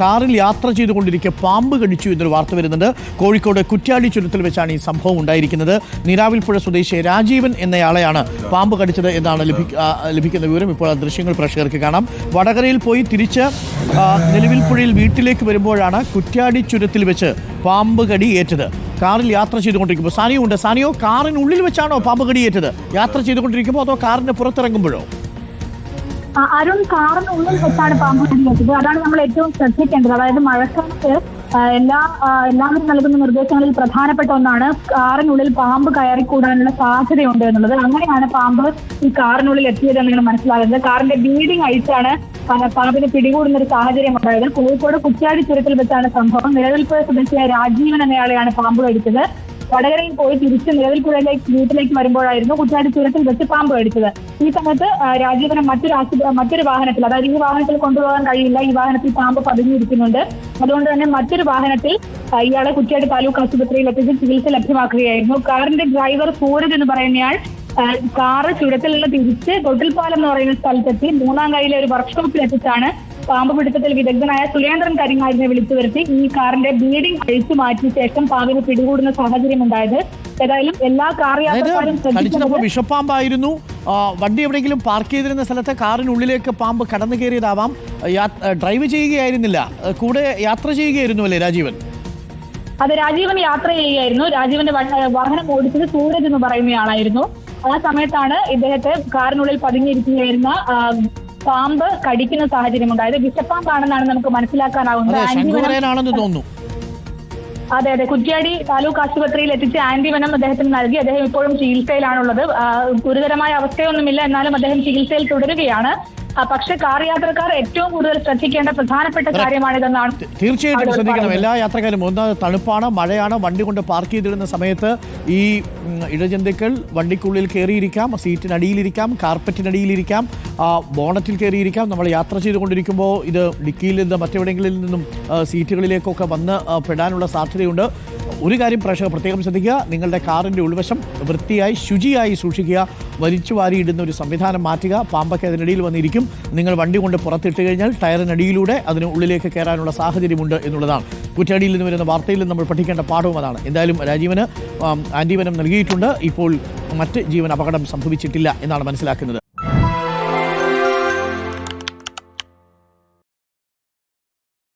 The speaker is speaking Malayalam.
കാറിൽ യാത്ര ചെയ്തുകൊണ്ടിരിക്കെ പാമ്പ് കടിച്ചു എന്നൊരു വാർത്ത വരുന്നുണ്ട്. കോഴിക്കോട് കുറ്റ്യാടി ചുരത്തിൽ വെച്ചാണ് ഈ സംഭവം ഉണ്ടായിരിക്കുന്നത്. നിരാവിൽപ്പുഴ സ്വദേശി രാജീവൻ എന്നയാളെയാണ് പാമ്പ് കടിച്ചത് എന്നാണ് ലഭിക്കുന്ന വിവരം. ഇപ്പോൾ ദൃശ്യങ്ങൾ പ്രേക്ഷകർക്ക് കാണാം. വടകരയിൽ പോയി തിരിച്ച് നിലവിൽപ്പുഴയിൽ വീട്ടിലേക്ക് വരുമ്പോഴാണ് കുറ്റ്യാടി ചുരത്തിൽ വെച്ച് പാമ്പ് കടി ഏറ്റത്. കാറിൽ യാത്ര ചെയ്തുകൊണ്ടിരിക്കുമ്പോൾ സാനിയോ ഉണ്ട്. സാനിയോ കാറിനുള്ളിൽ വെച്ചാണോ പാമ്പ് കടി ഏറ്റത്? യാത്ര ചെയ്തുകൊണ്ടിരിക്കുമ്പോൾ അതോ കാറിന് പുറത്തിറങ്ങുമ്പോഴോ? അരുൺ കാറിന് ഉള്ളിൽ വെച്ചാണ് പാമ്പ് കടിയേറ്റത്. അതാണ് നമ്മൾ ഏറ്റവും ശ്രദ്ധിക്കേണ്ടത്. അതായത് മഴക്കാലത്ത് എല്ലാ എല്ലാവരും നൽകുന്ന നിർദ്ദേശങ്ങളിൽ പ്രധാനപ്പെട്ട ഒന്നാണ് കാറിനുള്ളിൽ പാമ്പ് കയറിക്കൂടാനുള്ള സാധ്യതയുണ്ട് എന്നുള്ളത്. അങ്ങനെയാണ് പാമ്പ് ഈ കാറിനുള്ളിൽ എത്തിയത് എന്നാണ് മനസ്സിലാകുന്നത്. കാറിന്റെ ബീഡിംഗ് അഴിച്ചാണ് പാമ്പിനെ പിടികൂടുന്ന ഒരു സാഹചര്യം ഉണ്ടായത്. കോഴിക്കോട് കുറ്റ്യാടി ചുരത്തിൽ വെച്ചാണ് സംഭവം. നിലനിൽപ്പ് സ്വദേശിയായ രാജീവൻ എന്നയാളെയാണ് പാമ്പ് കടിച്ചത്. വടകരയിൽ പോയി തിരിച്ച് നിലവിൽപ്പുഴയിലേക്ക് വീട്ടിലേക്ക് വരുമ്പോഴായിരുന്നു കുറ്റാടി ചുരത്തിൽ വെച്ച് പാമ്പ് കടിച്ചത്. ഈ സമയത്ത് രാജീവനെ മറ്റൊരു ആശുപത്രി മറ്റൊരു വാഹനത്തിൽ അതായത് ഈ വാഹനത്തിൽ കൊണ്ടുപോകാൻ കഴിയില്ല ഈ വാഹനത്തിൽ പാമ്പ് പതിഞ്ഞിരിക്കുന്നുണ്ട്. അതുകൊണ്ട് തന്നെ മറ്റൊരു വാഹനത്തിൽ ഇയാളെ കുറ്റ്യാടി താലൂക്ക് ആശുപത്രിയിൽ എത്തിച്ച് ചികിത്സ ലഭ്യമാക്കുകയായിരുന്നു. കാറിന്റെ ഡ്രൈവർ സൂരജ് എന്ന് പറയുന്നയാൾ കാറ് ചുരത്തിൽ നിന്ന് തിരിച്ച് തൊട്ടിൽപ്പാലം എന്ന് പറയുന്ന സ്ഥലത്തെത്തി മൂന്നാം കൈയിലെ ഒരു വർക്ക്ഷോപ്പിൽ എത്തിച്ചാണ് പാമ്പ് പിടുത്തത്തിൽ വിദഗ്ധനായ സുരേന്ദ്രൻ കരിങ്ങാടിനെ വിളിച്ചു വരുത്തി ഈ കാറിന്റെ ബീഡിംഗ് അഴിച്ചു മാറ്റിയ ശേഷം പാമ്പിനെ പിടികൂടുന്ന സാഹചര്യം ഉണ്ടായത്. ഏതായാലും എല്ലാ കാർ യാത്രക്കാരും വിഷപ്പാമ്പായിരുന്നു. വണ്ടി എവിടെയെങ്കിലും പാർക്ക് ചെയ്തിരുന്ന സ്ഥലത്തെ കാറിനുള്ളിലേക്ക് പാമ്പ് കടന്നു കയറിയതാവാം. ഡ്രൈവ് ചെയ്യുകയായിരുന്നില്ല. കൂടെ യാത്ര ചെയ്യുകയായിരുന്നു അല്ലേ രാജീവൻ? അത് രാജീവൻ യാത്ര ചെയ്യുകയായിരുന്നു. രാജീവന്റെ വാഹനം ഓടിച്ചത് സൂരജ് എന്ന് പറയുന്നയാളായിരുന്നു ആ സമയത്താണ് ഇദ്ദേഹത്തെ കാറിനുള്ളിൽ പതുങ്ങിയിരിക്കുകയായിരുന്ന പാമ്പ് കടിക്കുന്ന സാഹചര്യം ഉണ്ടായത് വിഷപ്പാമ്പാണെന്നാണ് നമുക്ക് മനസ്സിലാക്കാനാവുന്നത്. ആന്റിവനം തോന്നുന്നു. അതെ അതെ. കുറ്റ്യാടി താലൂക്ക് ആശുപത്രിയിൽ എത്തിച്ച് ആന്റിവനം അദ്ദേഹത്തിന് നൽകി. അദ്ദേഹം ഇപ്പോഴും ചികിത്സയിലാണുള്ളത്. ഗുരുതരമായ അവസ്ഥയൊന്നുമില്ല. എന്നാലും അദ്ദേഹം ചികിത്സയിൽ തുടരുകയാണ്. പക്ഷേ കാർ യാത്രക്കാർ ഏറ്റവും കൂടുതൽ ശ്രദ്ധിക്കേണ്ട പ്രധാനപ്പെട്ട കാര്യമാണിതെന്നാണ് തീർച്ചയായിട്ടും ശ്രദ്ധിക്കണം. എല്ലാ യാത്രക്കാരും ഒന്നാമത് തണുപ്പാണ് മഴയാണ് വണ്ടി കൊണ്ട് പാർക്ക് ചെയ്തിടുന്ന സമയത്ത് ഈ ഇഴജന്തുക്കൾ വണ്ടിക്കുള്ളിൽ കയറിയിരിക്കാം സീറ്റിനടിയിലിരിക്കാം കാർപ്പറ്റിനടിയിലിരിക്കാം ബോണറ്റിൽ കയറിയിരിക്കാം. നമ്മൾ യാത്ര ചെയ്തുകൊണ്ടിരിക്കുമ്പോൾ ഇത് ഡിക്കിയിൽ നിന്ന് മറ്റെവിടെയെങ്കിലും നിന്നും സീറ്റുകളിലേക്കൊക്കെ വന്ന് പെടാനുള്ള സാധ്യതയുണ്ട്. ഒരു കാര്യം പ്രേക്ഷകർ പ്രത്യേകം ശ്രദ്ധിക്കുക. നിങ്ങളുടെ കാറിന്റെ ഉൾവശം വൃത്തിയായി ശുചിയായി സൂക്ഷിക്കുക. വലിച്ചു വാരിയിടുന്ന ഒരു സംവിധാനം മാറ്റുക. പാമ്പൊക്കെ അതിനിടയിൽ വന്നിരിക്കും. നിങ്ങൾ വണ്ടി കൊണ്ട് പുറത്തിട്ട് കഴിഞ്ഞാൽ ടയറിനടിയിലൂടെ അതിന് ഉള്ളിലേക്ക് കയറാനുള്ള സാഹചര്യമുണ്ട് എന്നുള്ളതാണ്. കുറ്റടിയിൽ നിന്ന് വരുന്ന വാർത്തയിൽ നമ്മൾ പഠിക്കേണ്ട പാഠവും അതാണ്. എന്തായാലും രാജീവന് ആന്റീവനം നൽകിയിട്ടുണ്ട്. ഇപ്പോൾ മറ്റ് ജീവൻ അപകടം സംഭവിച്ചിട്ടില്ല എന്നാണ് മനസ്സിലാക്കുന്നത്.